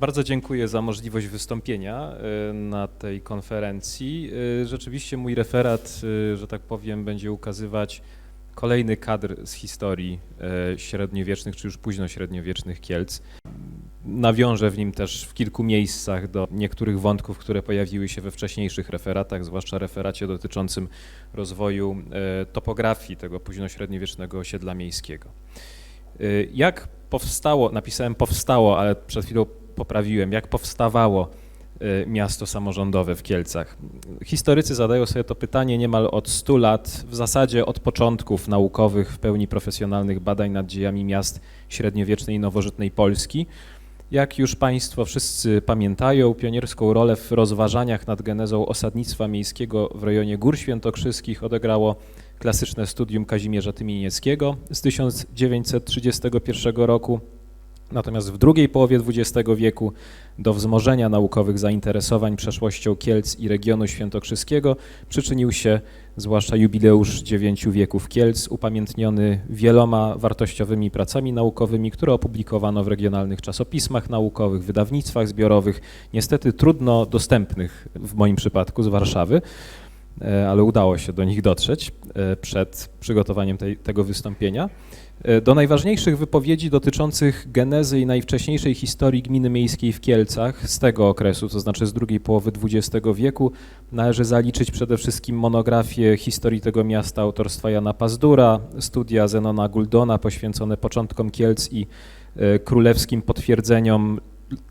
Bardzo dziękuję za możliwość wystąpienia y, na tej konferencji. Y, Rzeczywiście mój referat, y, że tak powiem, będzie ukazywać kolejny kadr z historii średniowiecznych czy już późnośredniowiecznych Kielc. Nawiążę w nim też w kilku miejscach do niektórych wątków, które pojawiły się we wcześniejszych referatach, zwłaszcza referacie dotyczącym rozwoju topografii tego późnośredniowiecznego osiedla miejskiego. Jak powstało, napisałem powstało, ale przed chwilą poprawiłem, jak powstawało y, miasto samorządowe w Kielcach. Historycy zadają sobie to pytanie niemal od 100 lat, w zasadzie od początków naukowych, w pełni profesjonalnych badań nad dziejami miast średniowiecznej i nowożytnej Polski. Jak już Państwo wszyscy pamiętają, pionierską rolę w rozważaniach nad genezą osadnictwa miejskiego w rejonie Gór Świętokrzyskich odegrało klasyczne studium Kazimierza Tymienieckiego z 1931 roku. Natomiast w drugiej połowie XX wieku do wzmożenia naukowych zainteresowań przeszłością Kielc i regionu świętokrzyskiego przyczynił się zwłaszcza jubileusz dziewięciu wieków Kielc, upamiętniony wieloma wartościowymi pracami naukowymi, które opublikowano w regionalnych czasopismach naukowych, wydawnictwach zbiorowych, niestety trudno dostępnych w moim przypadku z Warszawy, e, ale udało się do nich dotrzeć e, przed przygotowaniem tej, tego wystąpienia. E, Do najważniejszych wypowiedzi dotyczących genezy i najwcześniejszej historii gminy miejskiej w Kielcach z tego okresu, to znaczy z drugiej połowy XX wieku, należy zaliczyć przede wszystkim monografię historii tego miasta autorstwa Jana Pazdura, studia Zenona Guldona poświęcone początkom Kielc i e, królewskim potwierdzeniom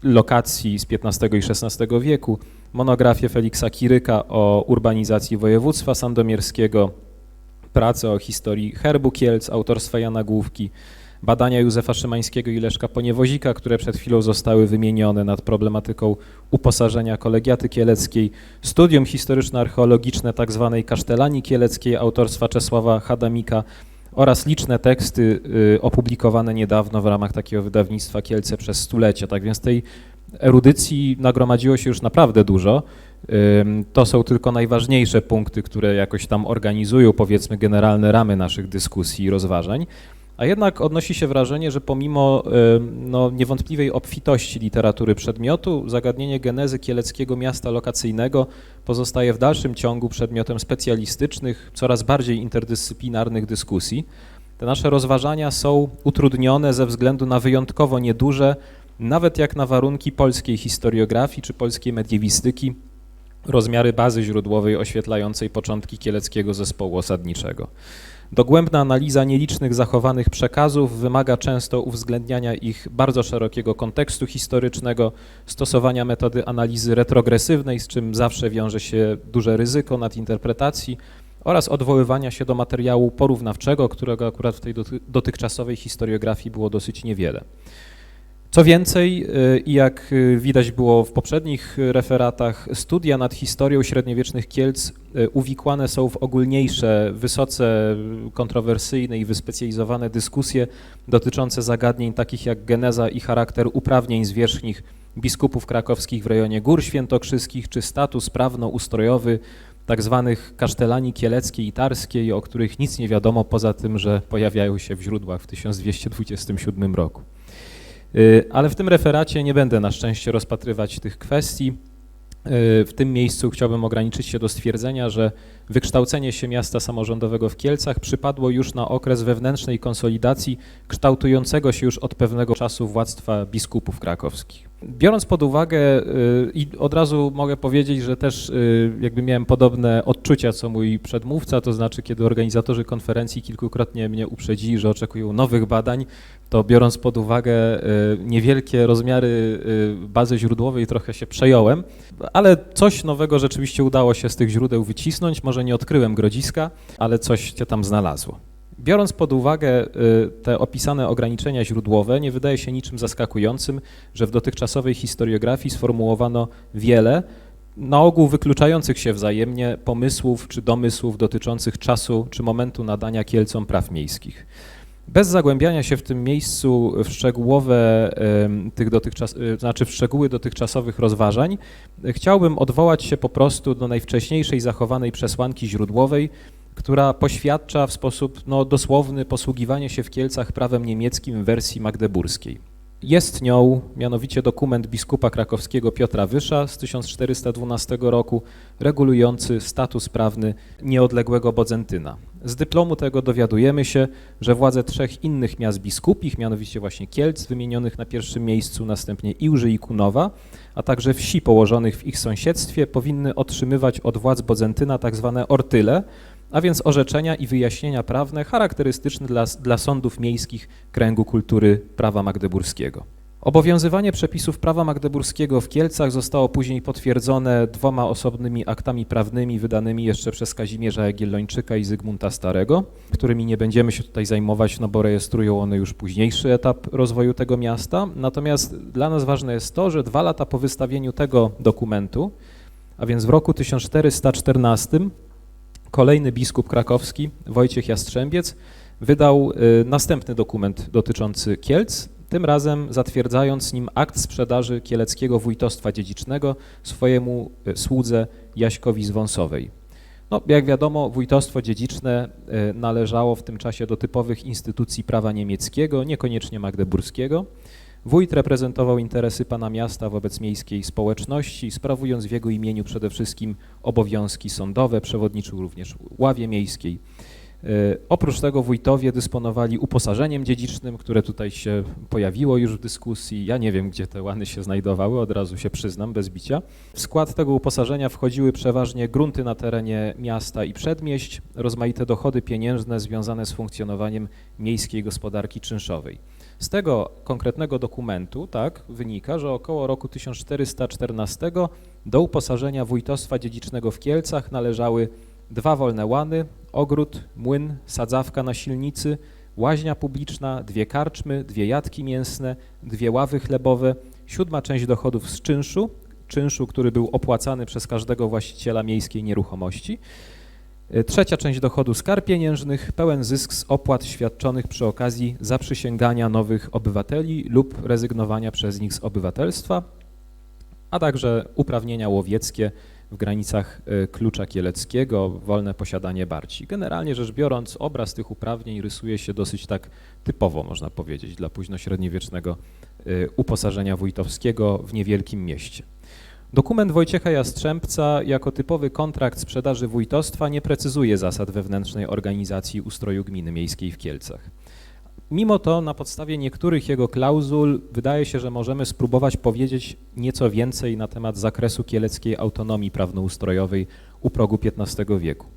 lokacji z XV i XVI wieku, monografię Feliksa Kiryka o urbanizacji województwa sandomierskiego, pracę o historii herbu Kielc autorstwa Jana Główki, badania Józefa Szymańskiego i Leszka Poniewozika, które przed chwilą zostały wymienione nad problematyką uposażenia kolegiaty kieleckiej, studium historyczno-archeologiczne tzw. Kasztelanii Kieleckiej autorstwa Czesława Hadamika oraz liczne teksty y, opublikowane niedawno w ramach takiego wydawnictwa Kielce przez stulecia. Tak więc tej erudycji nagromadziło się już naprawdę dużo. To są tylko najważniejsze punkty, które jakoś tam organizują, powiedzmy, generalne ramy naszych dyskusji i rozważań. A jednak odnosi się wrażenie, że pomimo no, niewątpliwej obfitości literatury przedmiotu, zagadnienie genezy kieleckiego miasta lokacyjnego pozostaje w dalszym ciągu przedmiotem specjalistycznych, coraz bardziej interdyscyplinarnych dyskusji. Te nasze rozważania są utrudnione ze względu na wyjątkowo nieduże, nawet jak na warunki polskiej historiografii czy polskiej mediewistyki, rozmiary bazy źródłowej oświetlającej początki kieleckiego zespołu osadniczego. Dogłębna analiza nielicznych zachowanych przekazów wymaga często uwzględniania ich bardzo szerokiego kontekstu historycznego, stosowania metody analizy retrogresywnej, z czym zawsze wiąże się duże ryzyko nadinterpretacji oraz odwoływania się do materiału porównawczego, którego akurat w tej doty- dotychczasowej historiografii było dosyć niewiele. Co więcej, y, i jak y, widać było w poprzednich y, referatach, studia nad historią średniowiecznych Kielc uwikłane są w ogólniejsze, wysoce kontrowersyjne i wyspecjalizowane dyskusje dotyczące zagadnień takich jak geneza i charakter uprawnień zwierzchnich biskupów krakowskich w rejonie Gór Świętokrzyskich, czy status prawno-ustrojowy tak zwanych kasztelanii kieleckiej i tarskiej, o których nic nie wiadomo poza tym, że pojawiają się w źródłach w 1227 roku. Y, Ale w tym referacie nie będę na szczęście rozpatrywać tych kwestii. Y, W tym miejscu chciałbym ograniczyć się do stwierdzenia, że wykształcenie się miasta samorządowego w Kielcach przypadło już na okres wewnętrznej konsolidacji kształtującego się już od pewnego czasu władztwa biskupów krakowskich. Biorąc pod uwagę y, i od razu mogę powiedzieć, że też y, jakby miałem podobne odczucia co mój przedmówca, to znaczy kiedy organizatorzy konferencji kilkukrotnie mnie uprzedzili, że oczekują nowych badań, to biorąc pod uwagę y, niewielkie rozmiary bazy źródłowej trochę się przejąłem, ale coś nowego rzeczywiście udało się z tych źródeł wycisnąć. Może nie odkryłem grodziska, ale coś się tam znalazło. Biorąc pod uwagę y, te opisane ograniczenia źródłowe, nie wydaje się niczym zaskakującym, że w dotychczasowej historiografii sformułowano wiele, na ogół wykluczających się wzajemnie pomysłów czy domysłów dotyczących czasu czy momentu nadania Kielcom praw miejskich. Bez zagłębiania się w tym miejscu w szczegółowe tych dotychczas, y, znaczy w szczegóły dotychczasowych rozważań, chciałbym odwołać się po prostu do najwcześniejszej zachowanej przesłanki źródłowej, która poświadcza w sposób no, dosłowny posługiwanie się w Kielcach prawem niemieckim w wersji magdeburskiej. Jest nią mianowicie dokument biskupa krakowskiego Piotra Wysza z 1412 roku regulujący status prawny nieodległego Bodzentyna. Z dyplomu tego dowiadujemy się, że władze trzech innych miast biskupich, mianowicie właśnie Kielc, wymienionych na pierwszym miejscu, następnie Iłży i Kunowa, a także wsi położonych w ich sąsiedztwie, powinny otrzymywać od władz Bodzentyna tzw. Tak ortyle, a więc orzeczenia i wyjaśnienia prawne charakterystyczne dla, dla sądów miejskich kręgu kultury prawa magdeburskiego. Obowiązywanie przepisów prawa magdeburskiego w Kielcach zostało później potwierdzone dwoma osobnymi aktami prawnymi wydanymi jeszcze przez Kazimierza Jagiellończyka i Zygmunta Starego, którymi nie będziemy się tutaj zajmować, no bo rejestrują one już późniejszy etap rozwoju tego miasta. Natomiast dla nas ważne jest to, że dwa lata po wystawieniu tego dokumentu, a więc w roku 1414 kolejny biskup krakowski, Wojciech Jastrzębiec, wydał y, następny dokument dotyczący Kielc, tym razem zatwierdzając nim akt sprzedaży kieleckiego wójtostwa dziedzicznego swojemu y, słudze Jaśkowi z Wąsowej. No, jak wiadomo, wójtostwo dziedziczne y, należało w tym czasie do typowych instytucji prawa niemieckiego, niekoniecznie magdeburskiego. Wójt reprezentował interesy pana miasta wobec miejskiej społeczności, sprawując w jego imieniu przede wszystkim obowiązki sądowe, przewodniczył również ławie miejskiej. E, oprócz tego wójtowie dysponowali uposażeniem dziedzicznym, które tutaj się pojawiło już w dyskusji. Ja nie wiem, gdzie te łany się znajdowały, od razu się przyznam, bez bicia. W skład tego uposażenia wchodziły przeważnie grunty na terenie miasta i przedmieść, rozmaite dochody pieniężne związane z funkcjonowaniem miejskiej gospodarki czynszowej. Z tego konkretnego dokumentu tak, wynika, że około roku 1414 do uposażenia wójtostwa dziedzicznego w Kielcach należały dwa wolne łany, ogród, młyn, sadzawka na silnicy, łaźnia publiczna, dwie karczmy, dwie jatki mięsne, dwie ławy chlebowe, siódma część dochodów z czynszu, czynszu, który był opłacany przez każdego właściciela miejskiej nieruchomości, trzecia część dochodu z kar pieniężnych, pełen zysk z opłat świadczonych przy okazji zaprzysięgania nowych obywateli lub rezygnowania przez nich z obywatelstwa, a także uprawnienia łowieckie w granicach e, klucza kieleckiego, wolne posiadanie barci. Generalnie rzecz biorąc, obraz tych uprawnień rysuje się dosyć tak typowo, można powiedzieć, dla późnośredniowiecznego e, uposażenia wójtowskiego w niewielkim mieście. Dokument Wojciecha Jastrzębca jako typowy kontrakt sprzedaży wójtostwa nie precyzuje zasad wewnętrznej organizacji ustroju gminy miejskiej w Kielcach. Mimo to na podstawie niektórych jego klauzul wydaje się, że możemy spróbować powiedzieć nieco więcej na temat zakresu kieleckiej autonomii prawnoustrojowej u progu XV wieku.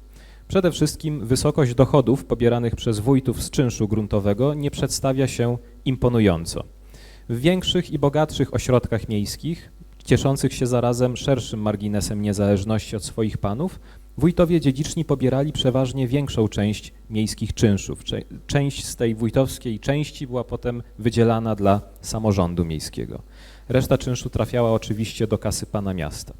Przede wszystkim wysokość dochodów pobieranych przez wójtów z czynszu gruntowego nie przedstawia się imponująco. W większych i bogatszych ośrodkach miejskich cieszących się zarazem szerszym marginesem niezależności od swoich panów, wójtowie dziedziczni pobierali przeważnie większą część miejskich czynszów. Część z tej wójtowskiej części była potem wydzielana dla samorządu miejskiego. Reszta czynszu trafiała oczywiście do kasy pana miasta.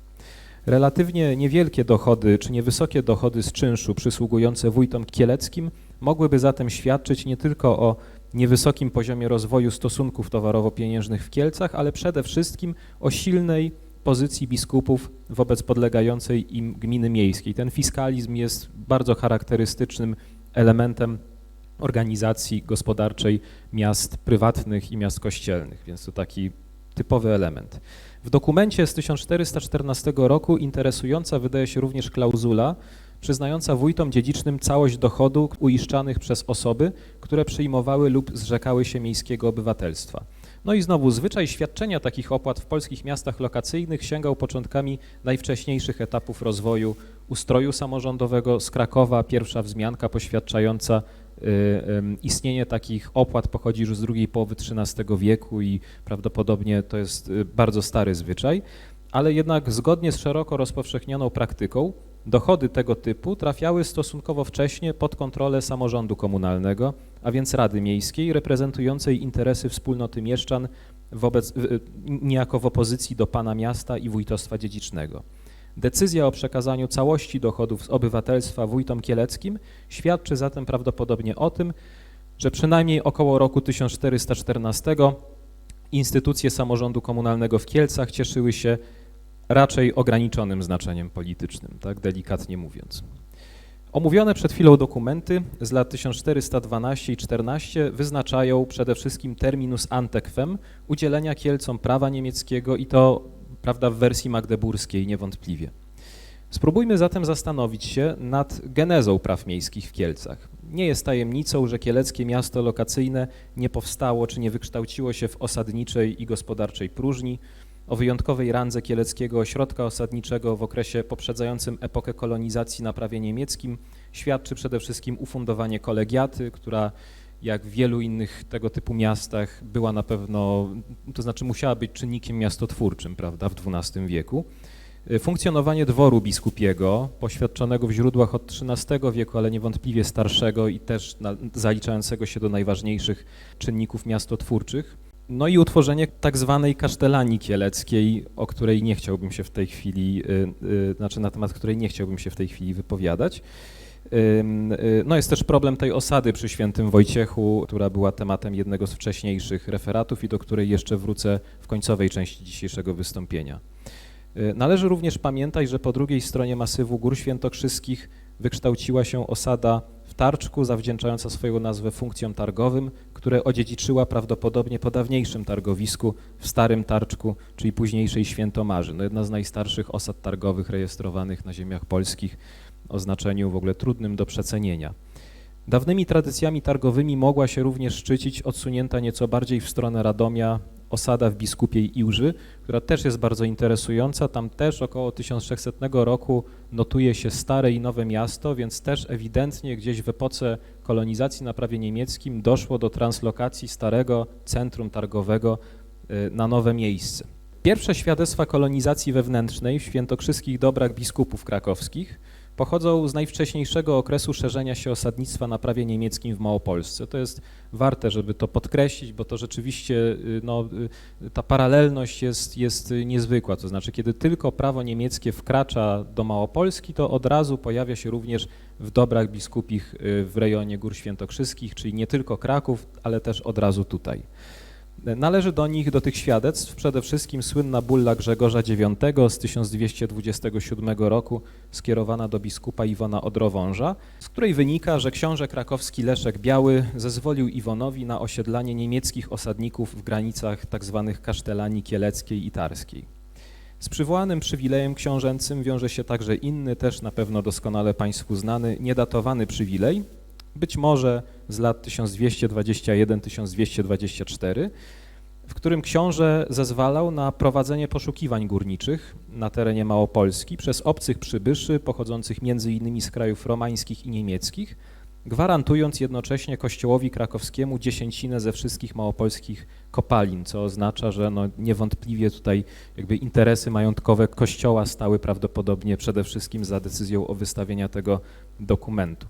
Relatywnie niewielkie dochody czy niewysokie dochody z czynszu przysługujące wójtom kieleckim mogłyby zatem świadczyć nie tylko o niewysokim poziomie rozwoju stosunków towarowo-pieniężnych w Kielcach, ale przede wszystkim o silnej pozycji biskupów wobec podlegającej im gminy miejskiej. Ten fiskalizm jest bardzo charakterystycznym elementem organizacji gospodarczej miast prywatnych i miast kościelnych, więc to taki typowy element. W dokumencie z 1414 roku interesująca wydaje się również klauzula, przyznająca wójtom dziedzicznym całość dochodu uiszczanych przez osoby, które przyjmowały lub zrzekały się miejskiego obywatelstwa. No i znowu zwyczaj świadczenia takich opłat w polskich miastach lokacyjnych sięgał początkami najwcześniejszych etapów rozwoju ustroju samorządowego z Krakowa. Pierwsza wzmianka poświadczająca y, y, istnienie takich opłat pochodzi już z drugiej połowy XIII wieku i prawdopodobnie to jest y, bardzo stary zwyczaj, ale jednak zgodnie z szeroko rozpowszechnioną praktyką Dochody tego typu trafiały stosunkowo wcześnie pod kontrolę samorządu komunalnego, a więc Rady Miejskiej reprezentującej interesy wspólnoty mieszczan wobec, niejako w opozycji do pana miasta i wójtostwa dziedzicznego. Decyzja o przekazaniu całości dochodów z obywatelstwa wójtom kieleckim świadczy zatem prawdopodobnie o tym, że przynajmniej około roku 1414 instytucje samorządu komunalnego w Kielcach cieszyły się raczej ograniczonym znaczeniem politycznym, tak delikatnie mówiąc. Omówione przed chwilą dokumenty z lat 1412 i 14 wyznaczają przede wszystkim terminus antequem udzielenia Kielcom prawa niemieckiego i to prawda, w wersji magdeburskiej niewątpliwie. Spróbujmy zatem zastanowić się nad genezą praw miejskich w Kielcach. Nie jest tajemnicą, że kieleckie miasto lokacyjne nie powstało czy nie wykształciło się w osadniczej i gospodarczej próżni, o wyjątkowej randze kieleckiego ośrodka osadniczego w okresie poprzedzającym epokę kolonizacji na prawie niemieckim świadczy przede wszystkim ufundowanie kolegiaty, która jak w wielu innych tego typu miastach była na pewno, to znaczy musiała być czynnikiem miastotwórczym, prawda, w XII wieku. Funkcjonowanie dworu biskupiego, poświadczonego w źródłach od XIII wieku, ale niewątpliwie starszego i też zaliczającego się do najważniejszych czynników miastotwórczych, no i utworzenie tak zwanej kasztelanii kieleckiej, o której nie chciałbym się w tej chwili, y, y, znaczy na temat której nie chciałbym się w tej chwili wypowiadać. Y, no jest też problem tej osady przy Świętym Wojciechu, która była tematem jednego z wcześniejszych referatów i do której jeszcze wrócę w końcowej części dzisiejszego wystąpienia. Należy również pamiętać, że po drugiej stronie masywu Gór Świętokrzyskich wykształciła się osada Tarczku, zawdzięczająca swoją nazwę funkcjom targowym, które odziedziczyła prawdopodobnie po dawniejszym targowisku w Starym Tarczku, czyli późniejszej Świętomarzy. No jedna z najstarszych osad targowych rejestrowanych na ziemiach polskich o znaczeniu w ogóle trudnym do przecenienia. Dawnymi tradycjami targowymi mogła się również szczycić odsunięta nieco bardziej w stronę Radomia osada w biskupiej Iłży, która też jest bardzo interesująca. Tam też około 1600 roku notuje się stare i nowe miasto, więc też ewidentnie gdzieś w epoce kolonizacji na prawie niemieckim doszło do translokacji starego centrum targowego y, na nowe miejsce. Pierwsze świadectwa kolonizacji wewnętrznej w świętokrzyskich dobrach biskupów krakowskich pochodzą z najwcześniejszego okresu szerzenia się osadnictwa na prawie niemieckim w Małopolsce. To jest warte, żeby to podkreślić, bo to rzeczywiście y, no, y, ta paralelność jest, jest niezwykła. To znaczy, kiedy tylko prawo niemieckie wkracza do Małopolski, to od razu pojawia się również w dobrach biskupich y, w rejonie Gór Świętokrzyskich, czyli nie tylko Kraków, ale też od razu tutaj. Należy do nich, do tych świadectw, przede wszystkim słynna bulla Grzegorza IX z 1227 roku, skierowana do biskupa Iwona Odrowąża, z której wynika, że książę krakowski Leszek Biały zezwolił Iwonowi na osiedlanie niemieckich osadników w granicach tzw. Tak kasztelanii kieleckiej i tarskiej. Z przywołanym przywilejem książęcym wiąże się także inny, też na pewno doskonale Państwu znany, niedatowany przywilej, być może z lat 1221-1224, w którym książę zezwalał na prowadzenie poszukiwań górniczych na terenie Małopolski przez obcych przybyszy pochodzących m.in. z krajów romańskich i niemieckich, gwarantując jednocześnie kościołowi krakowskiemu dziesięcinę ze wszystkich małopolskich kopalin, co oznacza, że no niewątpliwie tutaj jakby interesy majątkowe kościoła stały prawdopodobnie przede wszystkim za decyzją o wystawienia tego dokumentu.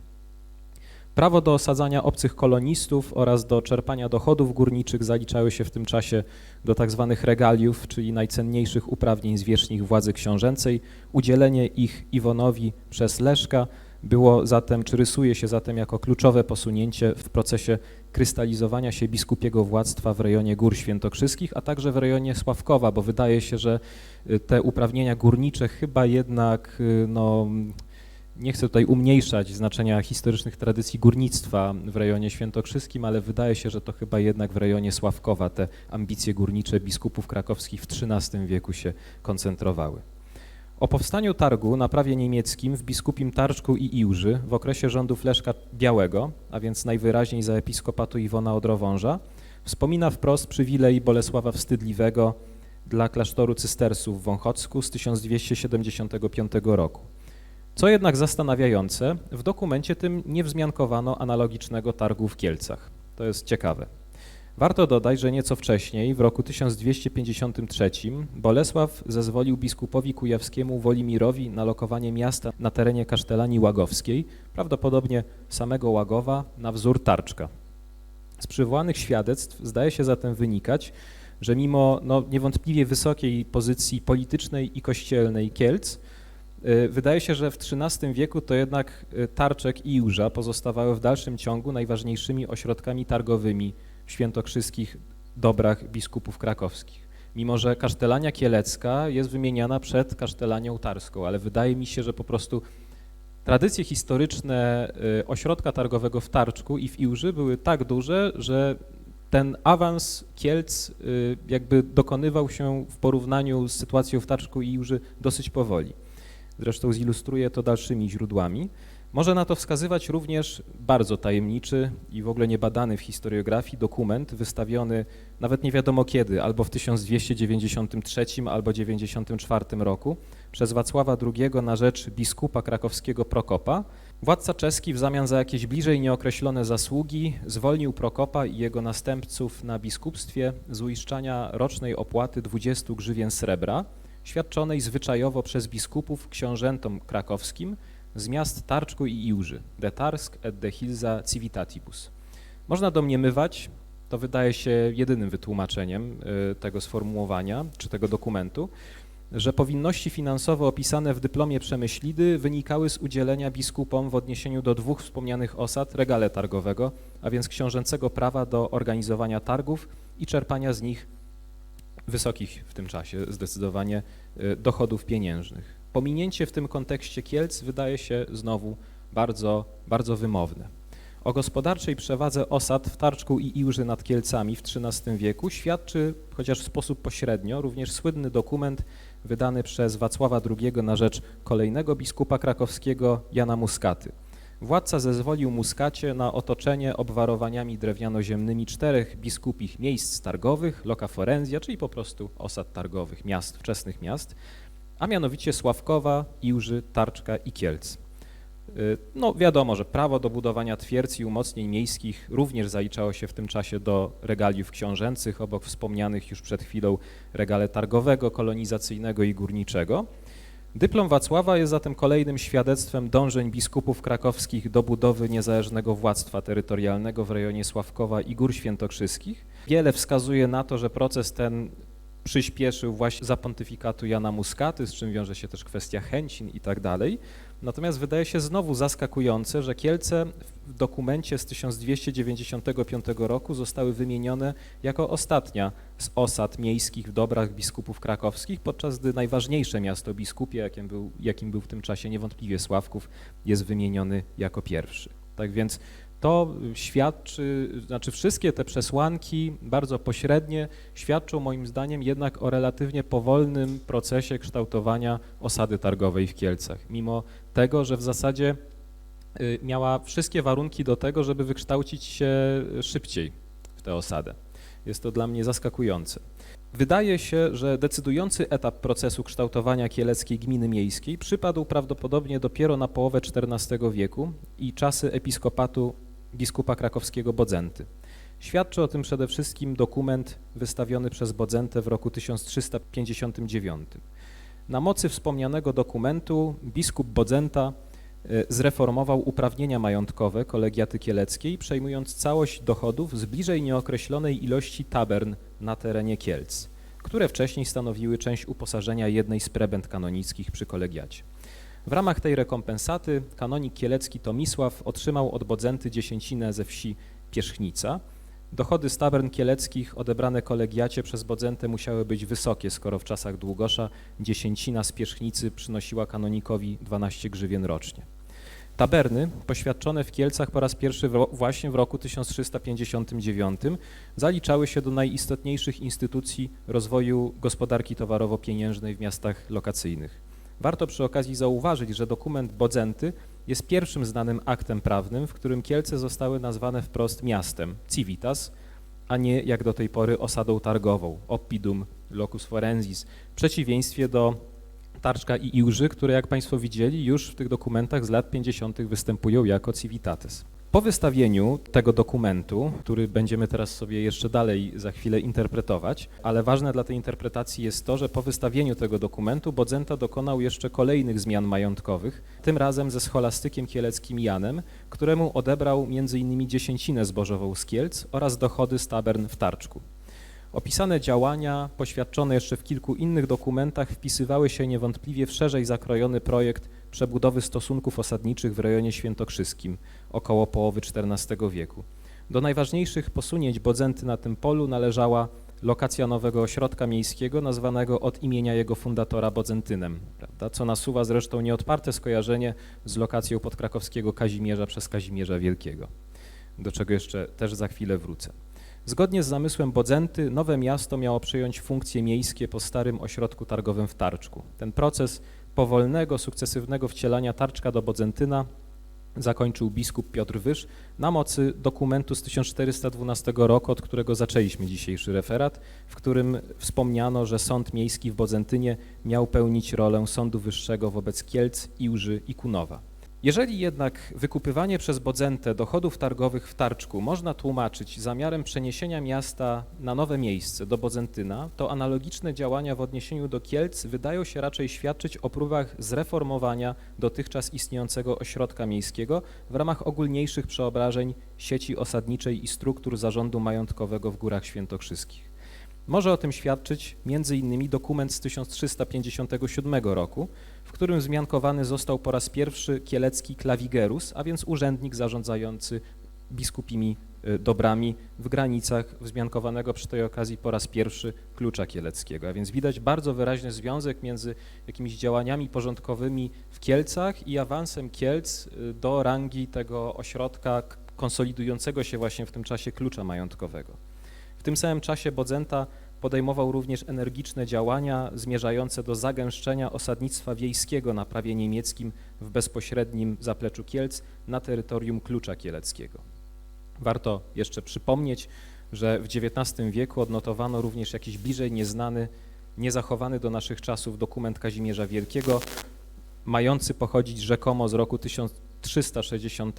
Prawo do osadzania obcych kolonistów oraz do czerpania dochodów górniczych zaliczały się w tym czasie do tzw. Tak regaliów, czyli najcenniejszych uprawnień zwierzchnych władzy książęcej. Udzielenie ich Iwonowi przez Leszka było zatem, czy rysuje się zatem jako kluczowe posunięcie w procesie krystalizowania się biskupiego władztwa w rejonie Gór Świętokrzyskich, a także w rejonie Sławkowa, bo wydaje się, że y, te uprawnienia górnicze chyba jednak y, no, nie chcę tutaj umniejszać znaczenia historycznych tradycji górnictwa w rejonie świętokrzyskim, ale wydaje się, że to chyba jednak w rejonie Sławkowa te ambicje górnicze biskupów krakowskich w XIII wieku się koncentrowały. O powstaniu targu na prawie niemieckim w biskupim Tarczku i Iłży w okresie rządów Leszka Białego, a więc najwyraźniej za episkopatu Iwona Odrowąża, wspomina wprost przywilej Bolesława Wstydliwego dla klasztoru cystersów w Wąchocku z 1275 roku. Co jednak zastanawiające, w dokumencie tym nie wzmiankowano analogicznego targu w Kielcach. To jest ciekawe. Warto dodać, że nieco wcześniej, w roku 1253, Bolesław zezwolił biskupowi kujawskiemu Wolimirowi na lokowanie miasta na terenie kasztelanii łagowskiej, prawdopodobnie samego Łagowa, na wzór Tarczka. Z przywołanych świadectw zdaje się zatem wynikać, że mimo no, niewątpliwie wysokiej pozycji politycznej i kościelnej Kielc, wydaje się, że w XIII wieku to jednak y, Tarczek i Iłża pozostawały w dalszym ciągu najważniejszymi ośrodkami targowymi w świętokrzyskich dobrach biskupów krakowskich. Mimo, że kasztelania kielecka jest wymieniana przed kasztelanią tarską, ale wydaje mi się, że po prostu Tradycje historyczne y, ośrodka targowego w Tarczku i w Iłży były tak duże, że ten awans Kielc y, jakby dokonywał się w porównaniu z sytuacją w Tarczku i Iłży dosyć powoli. Zresztą zilustruję to dalszymi źródłami. Może na to wskazywać również bardzo tajemniczy i w ogóle niebadany w historiografii dokument wystawiony nawet nie wiadomo kiedy, albo w 1293 albo 94 roku przez Wacława II na rzecz biskupa krakowskiego Prokopa. Władca czeski w zamian za jakieś bliżej nieokreślone zasługi zwolnił Prokopa i jego następców na biskupstwie z uiszczania rocznej opłaty 20 grzywien srebra, świadczonej zwyczajowo przez biskupów książętom krakowskim z miast Tarczku i Iłży, de Tarsk et de Hilza civitatibus. Można domniemywać, to wydaje się jedynym wytłumaczeniem y, tego sformułowania czy tego dokumentu, że powinności finansowe opisane w dyplomie Przemyślidy wynikały z udzielenia biskupom w odniesieniu do dwóch wspomnianych osad regale targowego, a więc książęcego prawa do organizowania targów i czerpania z nich wysokich w tym czasie zdecydowanie y, dochodów pieniężnych. Pominięcie w tym kontekście Kielc wydaje się znowu bardzo, bardzo wymowne. O gospodarczej przewadze osad w Tarczku i Iłży nad Kielcami w XIII wieku świadczy, chociaż w sposób pośrednio, również słynny dokument wydany przez Wacława II na rzecz kolejnego biskupa krakowskiego Jana Muskaty. Władca zezwolił Muskacie na otoczenie obwarowaniami drewniano-ziemnymi czterech biskupich miejsc targowych, loka forenzja, czyli po prostu osad targowych, miast, wczesnych miast, a mianowicie Sławkowa, Iłży, Tarczka i Kielc. Y, no wiadomo, że prawo do budowania twierdz i umocnień miejskich również zaliczało się w tym czasie do regaliów książęcych, obok wspomnianych już przed chwilą regale targowego, kolonizacyjnego i górniczego. Dyplom Wacława jest zatem kolejnym świadectwem dążeń biskupów krakowskich do budowy niezależnego władztwa terytorialnego w rejonie Sławkowa i Gór Świętokrzyskich. Wiele wskazuje na to, że proces ten przyspieszył właśnie za pontyfikatu Jana Muskaty, z czym wiąże się też kwestia chęcin i tak dalej. Natomiast wydaje się znowu zaskakujące, że Kielce w dokumencie z 1295 roku zostały wymienione jako ostatnia z osad miejskich w dobrach biskupów krakowskich, podczas gdy najważniejsze miasto biskupie, jakim był, jakim był w tym czasie niewątpliwie Sławków, jest wymieniony jako pierwszy. Tak więc to świadczy, znaczy wszystkie te przesłanki bardzo pośrednie świadczą moim zdaniem jednak o relatywnie powolnym procesie kształtowania osady targowej w Kielcach, mimo tego, że w zasadzie y, miała wszystkie warunki do tego, żeby wykształcić się szybciej w tę osadę. Jest to dla mnie zaskakujące. Wydaje się, że decydujący etap procesu kształtowania kieleckiej gminy miejskiej przypadł prawdopodobnie dopiero na połowę XIV wieku i czasy episkopatu biskupa krakowskiego Bodzenty. Świadczy o tym przede wszystkim dokument wystawiony przez Bodzentę w roku 1359. Na mocy wspomnianego dokumentu biskup Bodzenta e, zreformował uprawnienia majątkowe kolegiaty kieleckiej, przejmując całość dochodów z bliżej nieokreślonej ilości tabern na terenie Kielc, które wcześniej stanowiły część uposażenia jednej z prebend kanonickich przy kolegiacie. W ramach tej rekompensaty kanonik kielecki Tomisław otrzymał od Bodzenty dziesięcinę ze wsi Pierzchnica. Dochody z tabern kieleckich odebrane kolegiacie przez Bodzentę musiały być wysokie, skoro w czasach Długosza dziesięcina z Pierzchnicy przynosiła kanonikowi 12 grzywien rocznie. Taberny, poświadczone w Kielcach po raz pierwszy w właśnie w roku 1359, zaliczały się do najistotniejszych instytucji rozwoju gospodarki towarowo-pieniężnej w miastach lokacyjnych. Warto przy okazji zauważyć, że dokument Bodzenty jest pierwszym znanym aktem prawnym, w którym Kielce zostały nazwane wprost miastem, civitas, a nie jak do tej pory osadą targową, oppidum locus forensis, w przeciwieństwie do Tarczka i Iłży, które jak Państwo widzieli już w tych dokumentach z lat 50. występują jako civitates. Po wystawieniu tego dokumentu, który będziemy teraz sobie jeszcze dalej za chwilę interpretować, ale ważne dla tej interpretacji jest to, że po wystawieniu tego dokumentu Bodzenta dokonał jeszcze kolejnych zmian majątkowych, tym razem ze scholastykiem kieleckim Janem, któremu odebrał m.in. dziesięcinę zbożową z Kielc oraz dochody z tabern w Tarczku. Opisane działania, poświadczone jeszcze w kilku innych dokumentach, wpisywały się niewątpliwie w szerzej zakrojony projekt przebudowy stosunków osadniczych w rejonie świętokrzyskim około połowy XIV wieku. Do najważniejszych posunięć Bodzenty na tym polu należała lokacja nowego ośrodka miejskiego nazwanego od imienia jego fundatora Bodzentynem, prawda? co nasuwa zresztą nieodparte skojarzenie z lokacją podkrakowskiego Kazimierza przez Kazimierza Wielkiego, do czego jeszcze też za chwilę wrócę. Zgodnie z zamysłem Bodzenty nowe miasto miało przejąć funkcje miejskie po starym ośrodku targowym w Tarczku. Ten proces powolnego, sukcesywnego wcielania Tarczka do Bodzentyna zakończył biskup Piotr Wysz na mocy dokumentu z 1412 roku, od którego zaczęliśmy dzisiejszy referat, w którym wspomniano, że sąd miejski w Bodzentynie miał pełnić rolę sądu wyższego wobec Kielc, Iłży i Kunowa. Jeżeli jednak wykupywanie przez Bodzentę dochodów targowych w Tarczku można tłumaczyć zamiarem przeniesienia miasta na nowe miejsce do Bodzentyna, to analogiczne działania w odniesieniu do Kielc wydają się raczej świadczyć o próbach zreformowania dotychczas istniejącego ośrodka miejskiego w ramach ogólniejszych przeobrażeń sieci osadniczej i struktur zarządu majątkowego w Górach Świętokrzyskich. Może o tym świadczyć m.in. dokument z 1357 roku, w którym zmiankowany został po raz pierwszy kielecki klawigerus, a więc urzędnik zarządzający biskupimi y, dobrami w granicach wzmiankowanego przy tej okazji po raz pierwszy klucza kieleckiego. A więc widać bardzo wyraźny związek między jakimiś działaniami porządkowymi w Kielcach i awansem Kielc y, do rangi tego ośrodka konsolidującego się właśnie w tym czasie klucza majątkowego. W tym samym czasie Bodzenta podejmował również energiczne działania zmierzające do zagęszczenia osadnictwa wiejskiego na prawie niemieckim w bezpośrednim zapleczu Kielc na terytorium Klucza Kieleckiego. Warto jeszcze przypomnieć, że w XIX wieku odnotowano również jakiś bliżej nieznany, niezachowany do naszych czasów dokument Kazimierza Wielkiego, mający pochodzić rzekomo z roku 1000 360,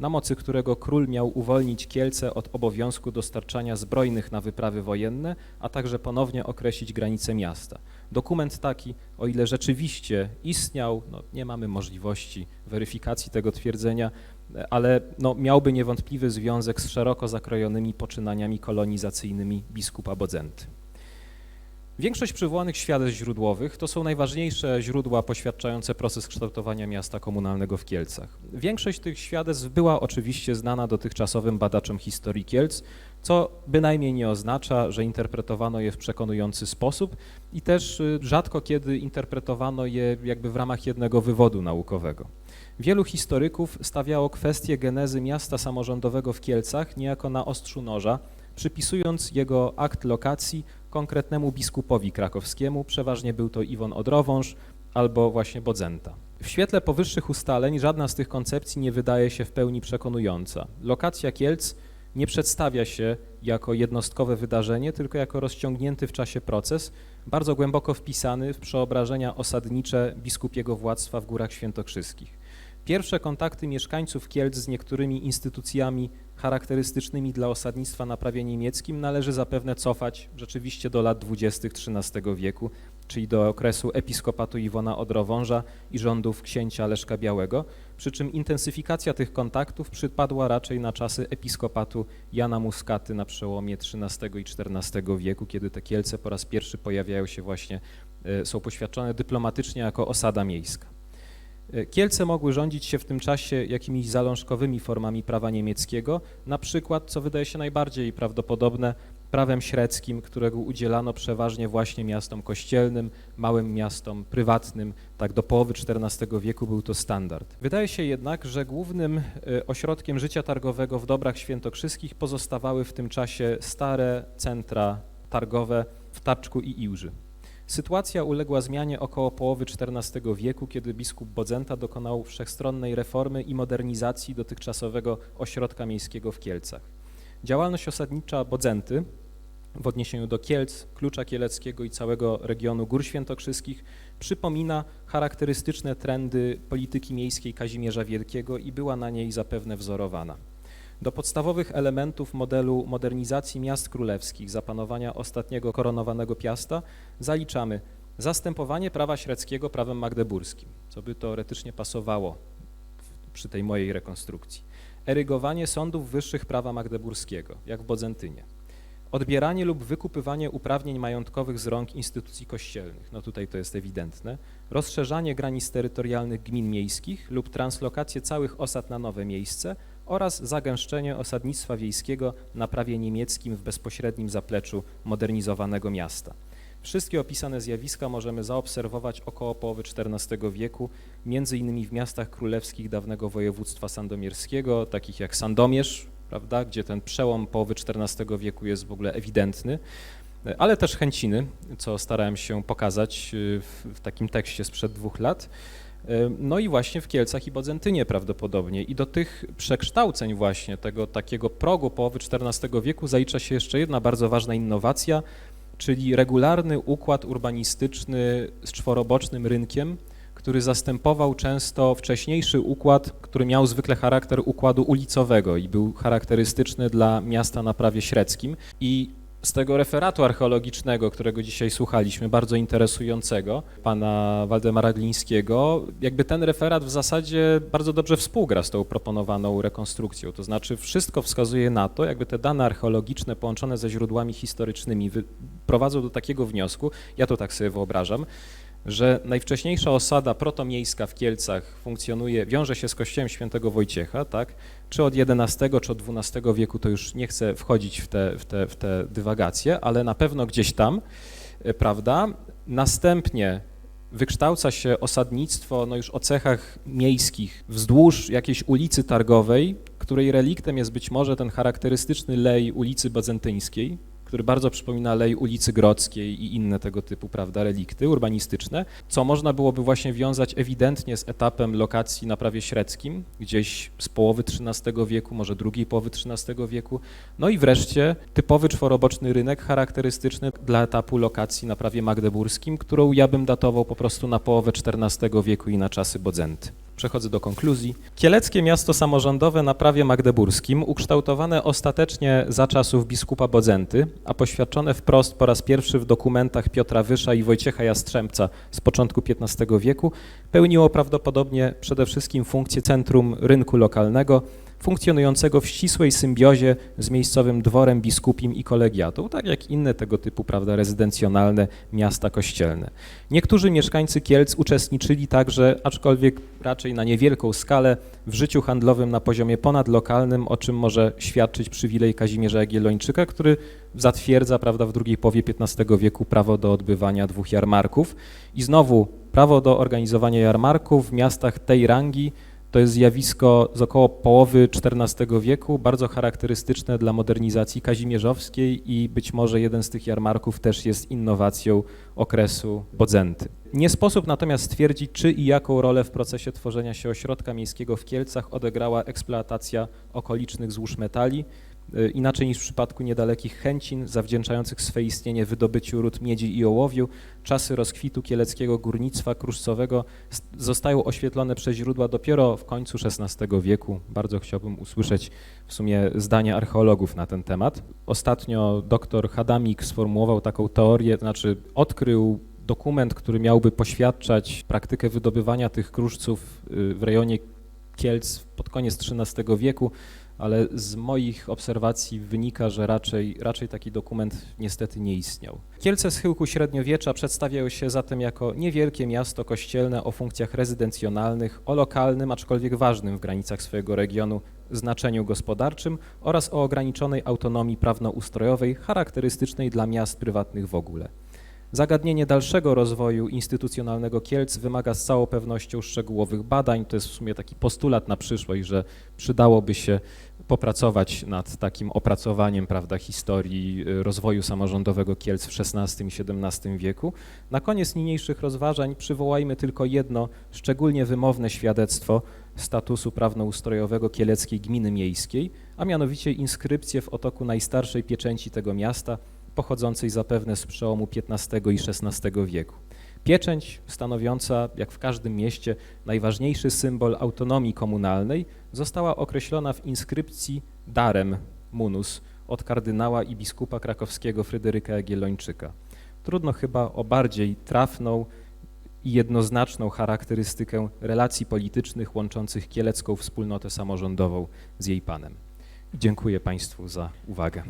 na mocy którego król miał uwolnić Kielce od obowiązku dostarczania zbrojnych na wyprawy wojenne, a także ponownie określić granice miasta. Dokument taki, o ile rzeczywiście istniał, no, nie mamy możliwości weryfikacji tego twierdzenia, ale no, miałby niewątpliwy związek z szeroko zakrojonymi poczynaniami kolonizacyjnymi biskupa Bodzenty. Większość przywołanych świadectw źródłowych to są najważniejsze źródła poświadczające proces kształtowania miasta komunalnego w Kielcach. Większość tych świadectw była oczywiście znana dotychczasowym badaczom historii Kielc, co bynajmniej nie oznacza, że interpretowano je w przekonujący sposób i też y, rzadko kiedy interpretowano je jakby w ramach jednego wywodu naukowego. Wielu historyków stawiało kwestię genezy miasta samorządowego w Kielcach niejako na ostrzu noża, przypisując jego akt lokacji konkretnemu biskupowi krakowskiemu, przeważnie był to Iwon Odrowąż albo właśnie Bodzenta. W świetle powyższych ustaleń żadna z tych koncepcji nie wydaje się w pełni przekonująca. Lokacja Kielc nie przedstawia się jako jednostkowe wydarzenie, tylko jako rozciągnięty w czasie proces, bardzo głęboko wpisany w przeobrażenia osadnicze biskupiego władztwa w Górach Świętokrzyskich. Pierwsze kontakty mieszkańców Kielc z niektórymi instytucjami charakterystycznymi dla osadnictwa na prawie niemieckim należy zapewne cofać rzeczywiście do lat 20. XIII wieku, czyli do okresu episkopatu Iwona Odrowąża i rządów księcia Leszka Białego, przy czym intensyfikacja tych kontaktów przypadła raczej na czasy episkopatu Jana Muskaty na przełomie XIII i XIV wieku, kiedy te Kielce po raz pierwszy pojawiają się właśnie, e, są poświadczone dyplomatycznie jako osada miejska. Kielce mogły rządzić się w tym czasie jakimiś zalążkowymi formami prawa niemieckiego, na przykład, co wydaje się najbardziej prawdopodobne, prawem średzkim, którego udzielano przeważnie właśnie miastom kościelnym, małym miastom prywatnym, tak do połowy XIV wieku był to standard. Wydaje się jednak, że głównym e, ośrodkiem życia targowego w Dobrach Świętokrzyskich pozostawały w tym czasie stare centra targowe w Tarczku i Iłży. Sytuacja uległa zmianie około połowy XIV wieku, kiedy biskup Bodzenta dokonał wszechstronnej reformy i modernizacji dotychczasowego ośrodka miejskiego w Kielcach. Działalność osadnicza Bodzenty w odniesieniu do Kielc, Klucza Kieleckiego i całego regionu Gór Świętokrzyskich przypomina charakterystyczne trendy polityki miejskiej Kazimierza Wielkiego i była na niej zapewne wzorowana. Do podstawowych elementów modelu modernizacji miast królewskich zapanowania ostatniego koronowanego Piasta zaliczamy zastępowanie prawa średzkiego prawem magdeburskim, co by teoretycznie pasowało przy tej mojej rekonstrukcji, erygowanie sądów wyższych prawa magdeburskiego, jak w Bodzentynie, odbieranie lub wykupywanie uprawnień majątkowych z rąk instytucji kościelnych, no tutaj to jest ewidentne, rozszerzanie granic terytorialnych gmin miejskich lub translokację całych osad na nowe miejsce oraz zagęszczenie osadnictwa wiejskiego na prawie niemieckim w bezpośrednim zapleczu modernizowanego miasta. Wszystkie opisane zjawiska możemy zaobserwować około połowy XIV wieku, między innymi w miastach królewskich dawnego województwa sandomierskiego, takich jak Sandomierz, prawda, gdzie ten przełom połowy XIV wieku jest w ogóle ewidentny, ale też Chęciny, co starałem się pokazać y, w, w takim tekście sprzed dwóch lat. No i właśnie w Kielcach i Bodzentynie prawdopodobnie. I do tych przekształceń właśnie, tego takiego progu połowy XIV wieku zalicza się jeszcze jedna bardzo ważna innowacja, czyli regularny układ urbanistyczny z czworobocznym rynkiem, który zastępował często wcześniejszy układ, który miał zwykle charakter układu ulicowego i był charakterystyczny dla miasta na prawie średzkim. I z tego referatu archeologicznego, którego dzisiaj słuchaliśmy, bardzo interesującego, pana Waldemara Glińskiego, jakby ten referat w zasadzie bardzo dobrze współgra z tą proponowaną rekonstrukcją. To znaczy wszystko wskazuje na to, jakby te dane archeologiczne połączone ze źródłami historycznymi prowadzą do takiego wniosku, ja to tak sobie wyobrażam, że najwcześniejsza osada protomiejska w Kielcach funkcjonuje, wiąże się z kościołem świętego Wojciecha, tak? Czy od XI, czy od XII wieku, to już nie chcę wchodzić w te, w te, w te dywagacje, ale na pewno gdzieś tam, e, prawda? Następnie wykształca się osadnictwo no już o cechach miejskich wzdłuż jakiejś ulicy targowej, której reliktem jest być może ten charakterystyczny lej ulicy Badzentyńskiej, który bardzo przypomina lej ulicy Grodzkiej i inne tego typu, prawda, relikty urbanistyczne, co można byłoby właśnie wiązać ewidentnie z etapem lokacji na prawie średzkim, gdzieś z połowy XIII wieku, może drugiej połowy XIII wieku. No i wreszcie typowy czworoboczny rynek charakterystyczny dla etapu lokacji na prawie magdeburskim, którą ja bym datował po prostu na połowę XIV wieku i na czasy Bodzenty. Przechodzę do konkluzji. Kieleckie miasto samorządowe na prawie magdeburskim, ukształtowane ostatecznie za czasów biskupa Bodzenty, a poświadczone wprost po raz pierwszy w dokumentach Piotra Wysza i Wojciecha Jastrzębca z początku XV wieku, pełniło prawdopodobnie przede wszystkim funkcję centrum rynku lokalnego, funkcjonującego w ścisłej symbiozie z miejscowym dworem biskupim i kolegiatą, tak jak inne tego typu prawda, rezydencjonalne miasta kościelne. Niektórzy mieszkańcy Kielc uczestniczyli także, aczkolwiek raczej na niewielką skalę, w życiu handlowym na poziomie ponadlokalnym, o czym może świadczyć przywilej Kazimierza Jagiellończyka, który zatwierdza prawda, w drugiej połowie XV wieku prawo do odbywania dwóch jarmarków. I znowu prawo do organizowania jarmarków w miastach tej rangi to jest zjawisko z około połowy XIV wieku, bardzo charakterystyczne dla modernizacji kazimierzowskiej i być może jeden z tych jarmarków też jest innowacją okresu Bodzenty. Nie sposób natomiast stwierdzić, czy i jaką rolę w procesie tworzenia się ośrodka miejskiego w Kielcach odegrała eksploatacja okolicznych złóż metali, y, inaczej niż w przypadku niedalekich Chęcin, zawdzięczających swe istnienie wydobyciu ród miedzi i ołowiu, czasy rozkwitu kieleckiego górnictwa kruszcowego zostają oświetlone przez źródła dopiero w końcu XVI wieku. Bardzo chciałbym usłyszeć w sumie zdania archeologów na ten temat. Ostatnio dr Hadamik sformułował taką teorię, to znaczy odkrył dokument, który miałby poświadczać praktykę wydobywania tych kruszców y, w rejonie Kielc pod koniec XIII wieku, ale z moich obserwacji wynika, że raczej, raczej taki dokument niestety nie istniał. Kielce schyłku średniowiecza przedstawiają się zatem jako niewielkie miasto kościelne o funkcjach rezydencjonalnych, o lokalnym, aczkolwiek ważnym w granicach swojego regionu znaczeniu gospodarczym oraz o ograniczonej autonomii prawnoustrojowej charakterystycznej dla miast prywatnych w ogóle. Zagadnienie dalszego rozwoju instytucjonalnego Kielc wymaga z całą pewnością szczegółowych badań. To jest w sumie taki postulat na przyszłość, że przydałoby się popracować nad takim opracowaniem prawda, historii y, rozwoju samorządowego Kielc w XVI i XVII wieku. Na koniec niniejszych rozważań przywołajmy tylko jedno szczególnie wymowne świadectwo statusu prawno-ustrojowego kieleckiej gminy miejskiej, a mianowicie inskrypcję w otoku najstarszej pieczęci tego miasta, pochodzącej zapewne z przełomu XV i XVI wieku. Pieczęć stanowiąca, jak w każdym mieście, najważniejszy symbol autonomii komunalnej, została określona w inskrypcji darem munus od kardynała i biskupa krakowskiego Fryderyka Jagiellończyka. Trudno chyba o bardziej trafną i jednoznaczną charakterystykę relacji politycznych łączących kielecką wspólnotę samorządową z jej panem. Dziękuję Państwu za uwagę.